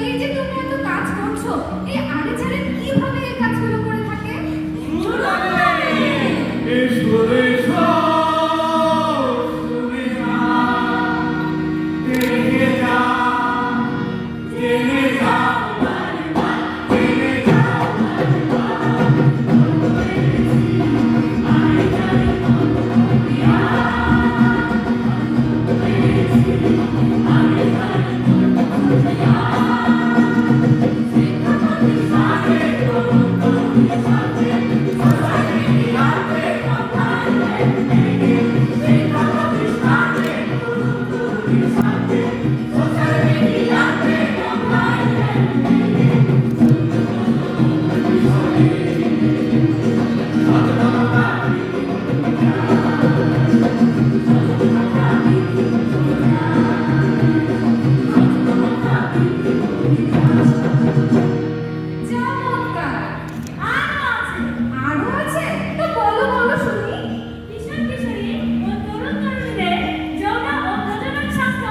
এই যে তুমি এত কাজ করছ এই আরে যারা কীভাবে এই কাজগুলো করে থাকে? ঈশ্বরেশ্বর তুমি না দেখে যা জেনে Thank you.